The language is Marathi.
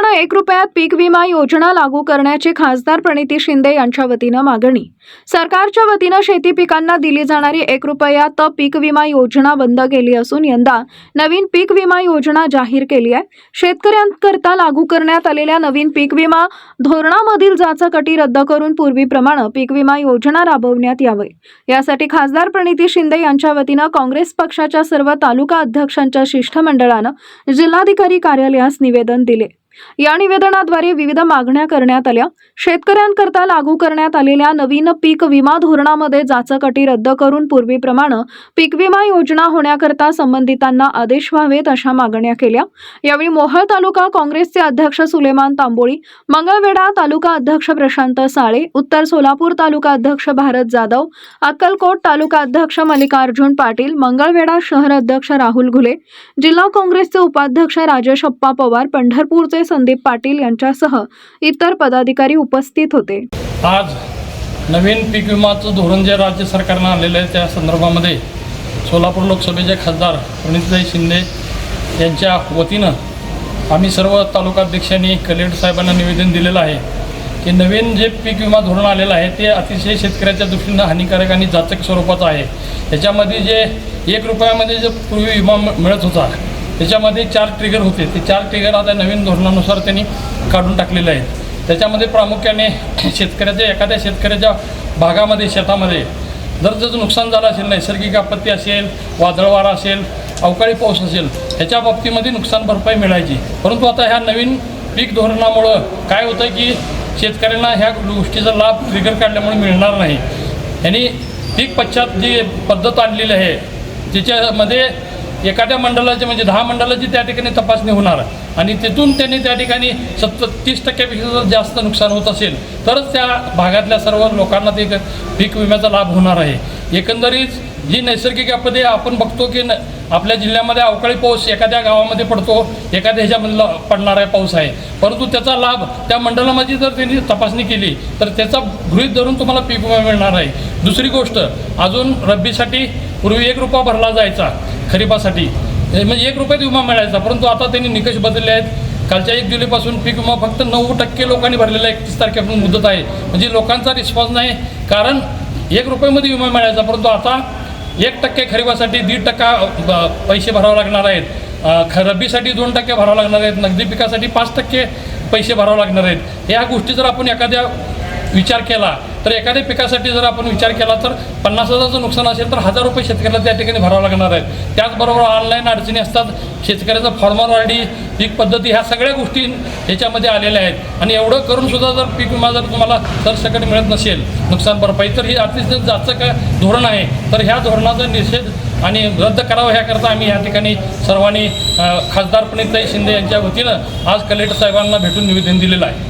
पूर्वीप्रमाणे एक रुपयात पीक विमा योजना लागू करण्याची खासदार प्रणिती शिंदे यांच्या वतीनं मागणी. सरकारच्या वतीनं शेती पिकांना दिली जाणारी एक रुपयात पीक विमा योजना बंद केली असून यंदा नवीन पीक विमा योजना जाहीर केली आहे. शेतकऱ्यांकरता लागू करण्यात आलेल्या नवीन पीक विमा धोरणामधील जाचकटी रद्द करून पूर्वीप्रमाणे पीक विमा योजना राबवण्यात यावी. यासाठी खासदार प्रणिती शिंदे यांच्या वतीनं काँग्रेस पक्षाच्या सर्व तालुका अध्यक्षांच्या शिष्टमंडळानं जिल्हाधिकारी कार्यालयास निवेदन दिले. या निवेदनाद्वारे विविध मागण्या करण्यात आल्या. शेतकऱ्यांकरता लागू करण्यात आलेल्या नवीन पीक विमा धोरणामध्ये जाचकटी रद्द करून पूर्वीप्रमाणे पीक विमा योजना होण्याकरता संबंधितांना आदेश व्हावेत अशा मागण्या केल्या. यावेळी मोहळ तालुका काँग्रेसचे अध्यक्ष सुलेमान तांबोळी मंगळवेढा तालुका अध्यक्ष प्रशांत साळे उत्तर सोलापूर तालुका अध्यक्ष भारत जाधव अक्कलकोट तालुका अध्यक्ष मल्लिकार्जुन पाटील मंगळवेढा शहर अध्यक्ष राहुल घुले जिल्हा काँग्रेसचे उपाध्यक्ष राजेश अप्पा पवार पंढरपूरचे संदीप पाटील यांच्यासह इतर पदाधिकारी उपस्थित होते. आज नवीन पीक विमाचं धोरण जे राज्य सरकारनं आलेलं आहे त्या संदर्भामध्ये सोलापूर लोकसभेचे खासदार प्रणितभाई शिंदे यांच्या वतीनं आम्ही सर्व तालुकाध्यक्षांनी कलेक्टर साहेबांना निवेदन दिलेलं आहे की नवीन जे पीक विमा धोरण आलेलं आहे ते अतिशय शेतकऱ्याच्या दृष्टीनं हानिकारक आणि जाचक स्वरूपाचं आहे. त्याच्यामध्ये जे एक रुपयामध्ये जे पूर्वी विमा मिळत होता त्याच्यामध्ये चार ट्रिगर होते. ते चार ट्रिगर आता नवीन धोरणानुसार त्यांनी काढून टाकलेले आहेत. त्याच्यामध्ये प्रामुख्याने शेतकऱ्याच्या एखाद्या शेतकऱ्याच्या भागामध्ये शेतामध्ये जर जर नुकसान झालं असेल नैसर्गिक आपत्ती असेल वादळवारा असेल अवकाळी पाऊस असेल ह्याच्या बाबतीमध्ये नुकसान भरपाई मिळायची. परंतु आता ह्या नवीन पीक धोरणामुळं काय होतं की शेतकऱ्यांना ह्या गोष्टीचा लाभ ट्रिगर काढल्यामुळे मिळणार नाही. यांनी पीक पश्चात जी पद्धत आणलेली आहे त्याच्यामध्ये एखाद्या मंडळाची म्हणजे दहा मंडळाची त्या ठिकाणी तपासणी होणार आणि तिथून त्यांनी त्या ठिकाणी सत्तर तीस टक्क्यापेक्षा जर जास्त नुकसान होत असेल तरच त्या भागातल्या सर्व लोकांना ते पीक विम्याचा लाभ होणार आहे. एकंदरीत जी नैसर्गिक आपदे आपण बघतो की न आपल्या जिल्ह्यामध्ये अवकाळी पाऊस एखाद्या गावामध्ये पडतो एखाद्या ह्याच्यामधला पडणारा पाऊस आहे. परंतु त्याचा लाभ त्या मंडळामध्ये जर त्यांनी तपासणी केली तर त्याचा गृहीत धरून तुम्हाला पीक विमा मिळणार आहे. दुसरी गोष्ट अजून रब्बीसाठी पूर्वी एक रुपया भरला जायचा खरीपासाठी. म्हणजे एक रुपयात विमा मिळायचा परंतु आता त्यांनी निकष बदलले आहेत. कालच्या एक जुलैपासून पीक विमा फक्त नऊ टक्के लोकांनी भरलेला आहे एकतीस तारखेपासून मुदत आहे. म्हणजे लोकांचा रिस्पॉन्स नाही कारण एक रुपयामध्ये विमा मिळायचा परंतु आता एक टक्के खरेदीसाठी दीड टक्का पैसे भरावे लागणार आहेत. ख रब्बीसाठी दोन टक्के भरावं लागणार आहेत. नगदी पिकासाठी पाच टक्के पैसे भरावे लागणार आहेत. ह्या गोष्टी जर आपण एखाद्या विचार केला तर एखाद्या पिकासाठी जर आपण विचार केला तर पन्नास हजाराचं नुकसान असेल तर हजार रुपये शेतकऱ्याला त्या ठिकाणी भरावं लागणार आहेत. त्याचबरोबर ऑनलाईन अडचणी असतात शेतकऱ्याचं फॉर्मर वाढी पीक पद्धती ह्या सगळ्या गोष्टी ह्याच्यामध्ये आलेल्या आहेत. आणि एवढं करून सुद्धा जर पीक विमा जर तुम्हाला सरसकट मिळत नसेल नुकसान भरपाई तर ही अतिशय जाचं काय धोरण आहे तर ह्या धोरणाचा निषेध आणि रद्द करावं ह्याकरता आम्ही या ठिकाणी सर्वांनी खासदार प्रणितताई शिंदे यांच्या वतीनं आज कलेक्टर साहेबांना भेटून निवेदन दिलेलं आहे.